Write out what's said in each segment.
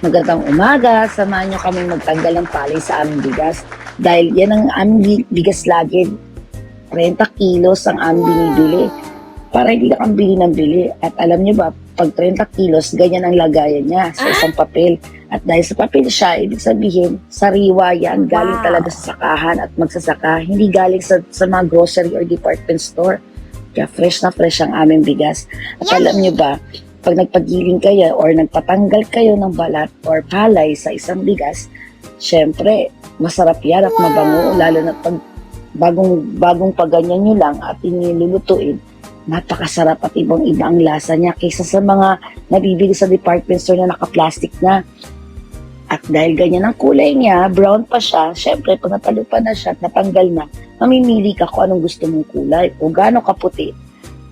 Magandang umaga, samahan niyo kami magtanggal ng palay sa aming bigas. Dahil yan ang aming bi- bigas lagi. 30 kilos ang aming binibili. Para hindi na kang bili ng bili. At alam niyo ba, pag 30 kilos, ganyan ang lagayan niya sa isang papel. At dahil sa papel siya, ibig sabihin, sariwa yan, galing Wow. talaga sa sakahan at magsasaka. Hindi galing sa, sa mga grocery or department store. Kaya fresh na fresh ang aming bigas. At alam niyo ba, pag nagpagiling kayo or nagpatanggal kayo ng balat or palay sa isang bigas, syempre, masarap yan at mabango, lalo na pag bagong, bagong paganyan nyo lang at inilulutuin, napakasarap at ibang iba ang lasa niya kaysa sa mga nabibili sa department store na naka-plastic na. At dahil ganyan ang kulay niya, brown pa siya, syempre pag natalupan na siya at natanggal na, mamimili ka kung anong gusto mong kulay o gaano kaputi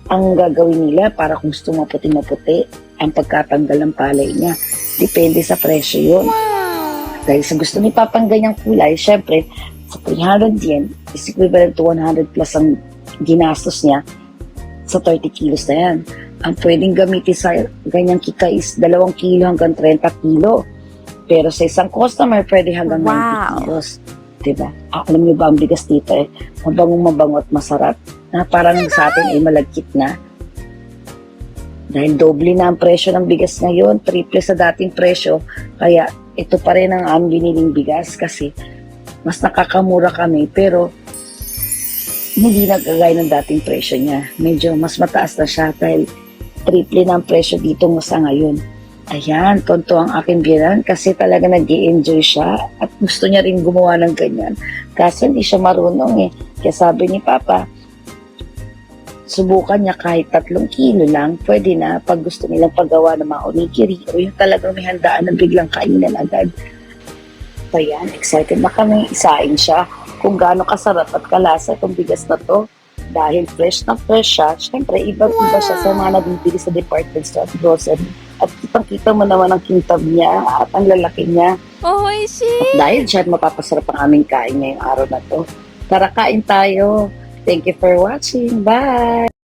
ang gagawin nila para kung gusto maputi-maputi ang pagkatanggal ng palay niya. Depende sa presyo yun. Dahil sa gusto ni Papang ganyang kulay, syempre, sa 300 yen, is equivalent to 100 plus ang ginastos niya sa 30 kilos na yan. Ang pwedeng gamitin sa ganyang kika is 2 kilo hanggang 30 kilo. Pero sa isang customer, pwede hanggang 90 Wow. kilos. Diba? Ah, Alam niyo ba bigas dito eh? Mabangong mabango at masarap na parang sa atin ay malagkit na. Dahil doble na ang presyo ng bigas ngayon, triple sa dating presyo, kaya ito pa rin ang aming biniling bigas kasi mas nakakamura kami pero hindi nagagay ng dating presyo niya. Medyo mas mataas na siya dahil triple na ang presyo dito sa ngayon. Ayan, tonto ang aking biyanan kasi talaga nag enjoy siya at gusto niya rin gumawa ng ganyan. Kaso hindi siya marunong eh. Kaya sabi ni Papa, subukan niya kahit tatlong kilo lang, pwede na pag gusto nilang paggawa ng mga onigiri o yung talagang may handaan na biglang kainan agad. So yan, excited na kami isain siya kung gaano kasarap at kalasa itong bigas na to. Dahil fresh na fresh siya, syempre ibang-iba siya sa mga nabibili sa department store at grocery. At kitang-kita mo naman ang kintab niya at ang lalaki niya. Oh, I see. At dahil dyan, mapapasarap ang aming kain ngayong araw na to. Tara, kain tayo. Thank you for watching. Bye!